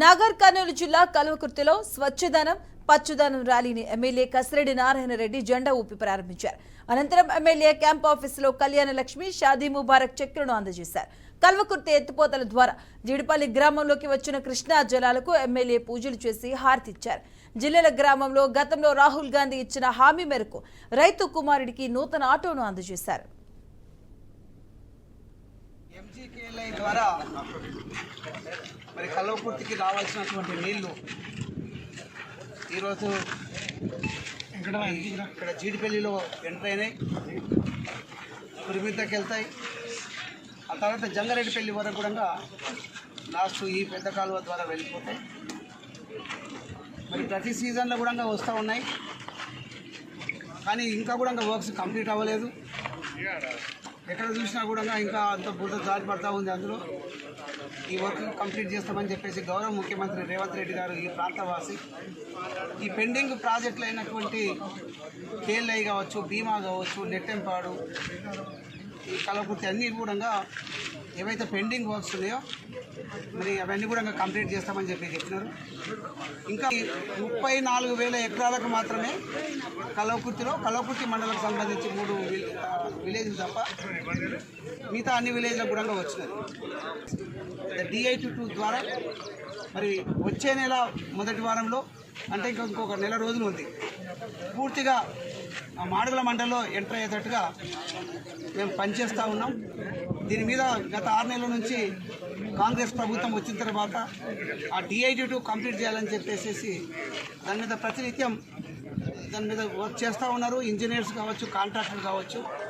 నాగర్ కర్నూలు జిల్లా కల్వకుర్తిలో స్వచ్ఛదనం పచ్చదనం ర్యాలీని ఎమ్మెల్యే కసిరెడ్డి నారాయణ రెడ్డి జెండా ఊపి ప్రారంభించారు. అనంతరం ఎమ్మెల్యే క్యాంప్ ఆఫీసులో కళ్యాణ లక్ష్మి షాదీ ముబారక్ చెక్కులను అందజేశారు. కల్వకుర్తి ఎత్తిపోతల ద్వారా జీడిపల్లి గ్రామంలోకి వచ్చిన కృష్ణా జలాలకు ఎమ్మెల్యే పూజలు చేసి హారతిచ్చారు. జిల్లెల గ్రామంలో గతంలో రాహుల్ గాంధీ ఇచ్చిన హామీ మేరకు రైతు కుమారుడికి నూతన ఆటోను అందజేశారు. ద్వారా మరి కల్వకుర్తికి రావాల్సినటువంటి నీళ్ళు. ఈరోజు ఇక్కడ జీడిపల్లిలో ఎంటర్ అయినాయి. కురిమిద్దకి వెళ్తాయి. ఆ తర్వాత జంగారెడ్డిపల్లి వరకు కూడా లాస్ట్ ఈ పెద్ద కాలువ ద్వారా వెళ్ళిపోతాయి. మరి ప్రతి సీజన్లో కూడా వస్తూ ఉన్నాయి. కానీ ఇంకా కూడా వర్క్స్ కంప్లీట్ అవ్వలేదు. ఎక్కడ చూసినా కూడా ఇంకా అంత బుద్ధ జారి పడతా ఉంది అందులో. ఈ వర్క్ కంప్లీట్ చేస్తామని చెప్పేసి గౌరవ ముఖ్యమంత్రి రేవంత్ రెడ్డి గారు ఈ ప్రాంతవాసి ఈ పెండింగ్ ప్రాజెక్టులు అయినటువంటి కేఎల్ఐ కావచ్చు బీమా కావచ్చు నెట్టెంపాడు కలవకుర్తి అన్నీ కూడా ఏవైతే పెండింగ్ వర్క్స్ ఉన్నాయో మరి అవన్నీ కూడా కంప్లీట్ చేస్తామని చెప్పి చెప్పినారు. ఇంకా ముప్పై నాలుగు వేల ఎకరాలకు మాత్రమే కలవకుర్తిలో కలవకుర్తి మండలకు సంబంధించి మూడు విలేజ్లు తప్ప మిగతా అన్ని విలేజ్లకు కూడా వచ్చినది డిఐటి టూ ద్వారా మరి వచ్చే నెల మొదటి వారంలో అంటే ఇంకా ఇంకొక నెల రోజులు ఉంది. పూర్తిగా ఆ మాడుగుల మండలిలో ఎంటర్ అయ్యేటట్టుగా మేము పనిచేస్తూ ఉన్నాం. దీని మీద గత ఆరు నెలల నుంచి కాంగ్రెస్ ప్రభుత్వం వచ్చిన తర్వాత ఆ డిఐటి టూ కంప్లీట్ చేయాలని చెప్పేసి దాని మీద ప్రతినిత్యం దాని మీద వర్క్ చేస్తూ ఉన్నారు. ఇంజనీర్స్ కావచ్చు కాంట్రాక్టర్లు కావచ్చు.